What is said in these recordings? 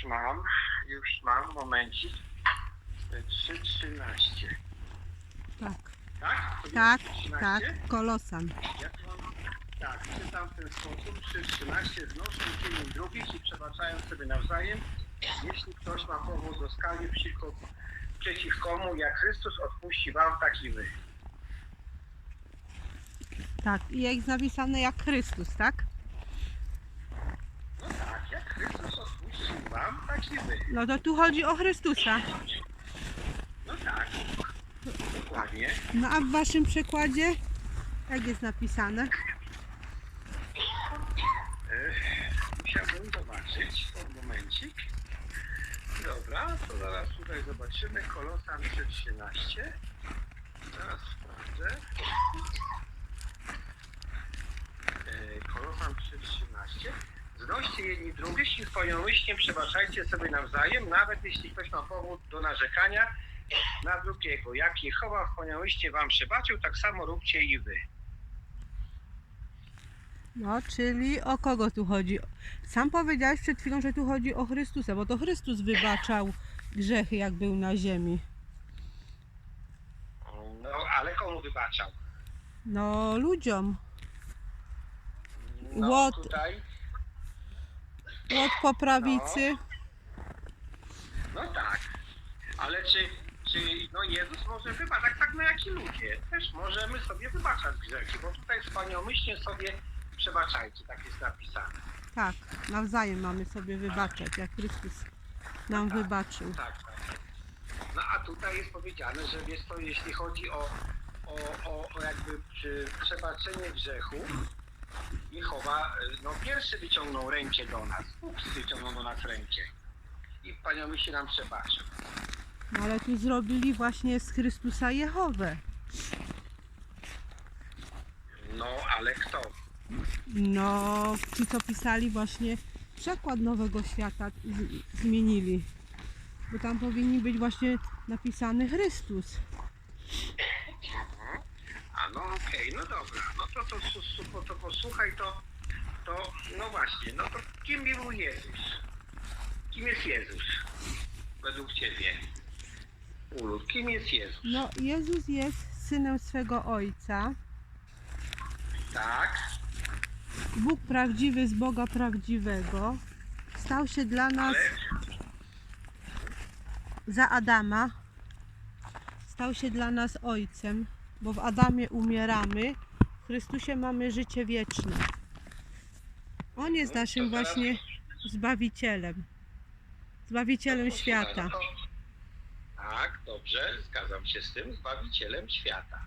już mam, już mam, momencik. 3.13. Tak, Tak? To tak, 3.13? tak, kolosan. Ja tu mam, tak, czytam w ten sposób. 3.13. Znoszą dzień drugich i przebaczają sobie nawzajem, jeśli ktoś ma powód do skali przeciwko, przeciw komu, jak Chrystus odpuści wam, tak i wy. Tak, i jest napisane jak Chrystus, tak? No tak, jak Chrystus wy. No to tu chodzi o Chrystusa. No tak, dokładnie. No a w waszym przekładzie jak jest napisane? E, Musiałbym zobaczyć, pod momencik. Dobra, to zaraz tutaj zobaczymy. Kolosan 3.13. Teraz sprawdzę. E, Kolosan 3.13. Znoście jedni drugich i wspaniałościem przebaczajcie sobie nawzajem, nawet jeśli ktoś ma powód do narzekania na drugiego. Jak Jehowa w wspaniałości wam przebaczył, tak samo róbcie i wy. No, czyli o kogo tu chodzi? Sam powiedziałeś przed chwilą, że tu chodzi o Chrystusa, bo to Chrystus wybaczał grzechy, jak był na ziemi. No, ale komu wybaczał? No, ludziom. No, Łot. tutaj, Od po prawicy. no tak. Ale czy, czy no Jezus może wybaczać, tak samo jak i ludzie. Też możemy sobie wybaczać grzechy, bo tutaj wspaniałomyślnie sobie przebaczajcie, tak jest napisane. Tak, nawzajem mamy sobie wybaczać, jak Chrystus nam Tak. wybaczył. Tak, tak. No a tutaj jest powiedziane, że jest to, jeśli chodzi o, o, o, o jakby przy, przebaczenie grzechu, Jehowa, y, no pierwszy wyciągnął rękę do nas, Bóg wyciągnął do nas rękę. I wspaniałomyślnie nam przebaczył. No, ale tu zrobili właśnie z Chrystusa Jehowę. No, ale kto? No, ci co pisali właśnie przekład Nowego Świata z, zmienili. Bo tam powinni być właśnie napisany Chrystus. No okej, no dobra. No to, to, to, to, to posłuchaj, to, to, no właśnie, no to kim był Jezus? Kim jest Jezus? Według Ciebie. Ulu, kim jest Jezus? No, Jezus jest synem swego Ojca. Tak, Bóg prawdziwy z Boga prawdziwego. Stał się dla nas ale, za Adama. Stał się dla nas Ojcem, bo w Adamie umieramy. W Chrystusie mamy życie wieczne. On jest naszym właśnie Zbawicielem. Zbawicielem no, świata. no Tak, dobrze, zgadzam się z tym, Zbawicielem świata.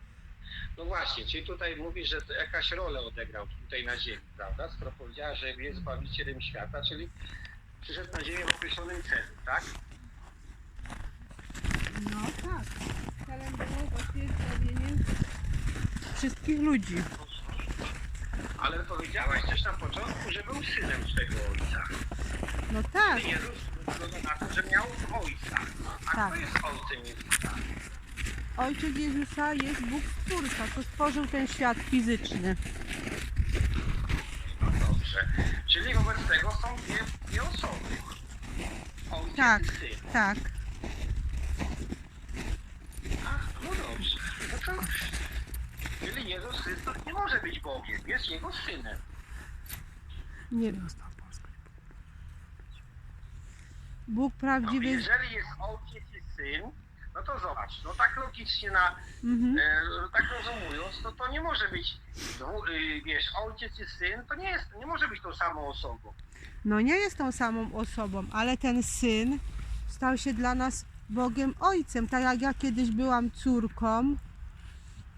No właśnie, czyli tutaj mówi, że jakaś rolę odegrał tutaj na ziemi, prawda? Skoro powiedziała, że jest Zbawicielem świata, czyli przyszedł na ziemię w określonym celu, tak? No tak. Celem było właśnie wszystkich ludzi. Ale powiedziałaś też na początku, że był synem swego ojca. No tak, Jezus wygląda na to, że miał ojca. A Tak. kto jest ojcem Jezusa? Ojciec Jezusa jest Bóg Stwórca, co stworzył ten świat fizyczny. No dobrze. Czyli wobec tego są dwie, dwie osoby. Ojciec Tak. i syn. Tak. Ach, no No to, czyli Jezus Chrystus nie może być Bogiem, jest Jego synem. Nie. Bóg No, prawdziwy. jeżeli jest ojciec i syn, no to zobacz, no tak logicznie na, Mhm. e, tak rozumując, no to nie może być, dwu, y, wiesz, ojciec i syn, to nie jest, nie może być tą samą osobą. No nie jest tą samą osobą, ale ten syn stał się dla nas Bogiem Ojcem. Tak jak ja kiedyś byłam córką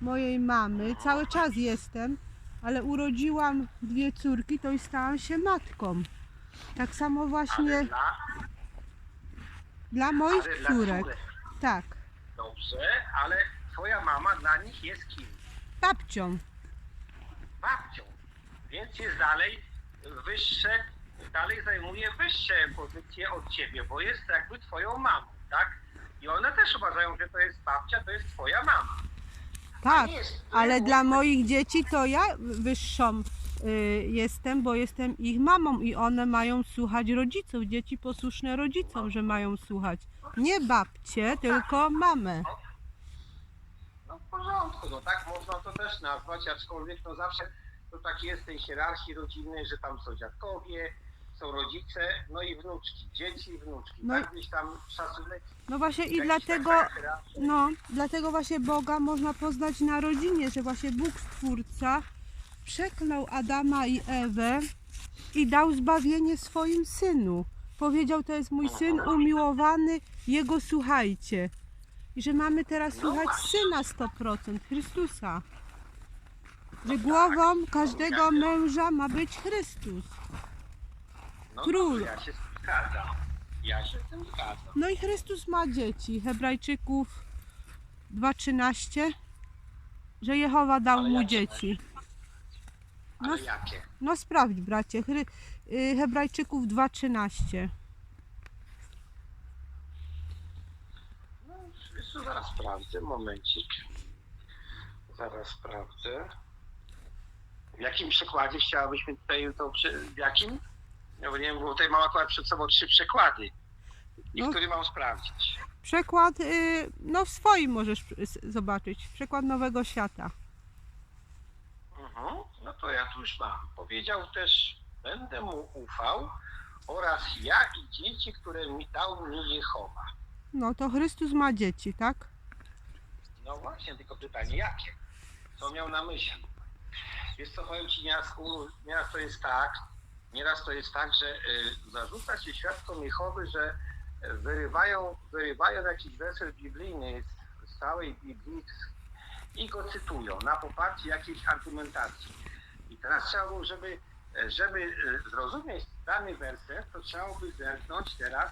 mojej mamy, cały czas jestem, ale urodziłam dwie córki, to i stałam się matką. Tak samo właśnie dla, dla moich ale dla córek. córek. Tak, Dobrze, ale twoja mama dla nich jest kim? babcią. Babcią. Więc jest dalej wyższe, dalej zajmuje wyższe pozycje od ciebie, bo jest jakby twoją mamą, tak? I one też uważają, że to jest babcia, to jest twoja mama. Tak, jest- to ale jest- dla moich dzieci to ja wyższą y, jestem, bo jestem ich mamą i one mają słuchać rodziców. Dzieci posłuszne rodzicom, że mają słuchać. Nie babcie, tylko mamę. No w porządku, no tak można to też nazwać, aczkolwiek no zawsze to tak jest w tej hierarchii rodzinnej, że tam są dziadkowie, są rodzice, no i wnuczki, dzieci i wnuczki. No i- tak gdzieś tam szacunek. No właśnie i jakiś dlatego, taka hierarchia. no, dlatego właśnie Boga można poznać na rodzinie, że właśnie Bóg Stwórca przeklął Adama i Ewę i dał zbawienie swoim synu. Powiedział, to jest mój syn umiłowany, jego słuchajcie. I że mamy teraz No słuchać syna 100%, Chrystusa. Że głową każdego męża ma być Chrystus. No król. dobrze, Ja się zgadzam. Ja się z tym zgadzam. No i Chrystus ma dzieci. Hebrajczyków 2.13, że Jehowa dał Ale mu jakie dzieci. Ale No, jakie? no sprawdź bracie, Chry, y, Hebrajczyków 2.13. No, zaraz sprawdzę, momencik. Zaraz sprawdzę. W jakim przekładzie chciałabyśmy tutaj to, przy- w jakim? No bo nie wiem, bo tutaj mam akurat przed sobą trzy przekłady. I No. który mam sprawdzić? Przekład, y, no w swoim możesz s- zobaczyć. Przekład Nowego Świata. Mhm. No to ja tu już mam. Powiedział też, będę mu ufał oraz ja i dzieci, które mi dał mi Jehowa. No to Chrystus ma dzieci, tak? No właśnie, tylko pytanie jakie? Co miał na myśli? Wiesz co, powiem Ci, nieraz to jest tak, nieraz to jest tak, że y, zarzuca się świadkom Jehowy, że y, wyrywają, wyrywają jakiś werset biblijny z, całej Biblii i go cytują na poparcie jakiejś argumentacji. I teraz trzeba było, żeby, żeby y, zrozumieć dany werset, to trzeba by zerknąć teraz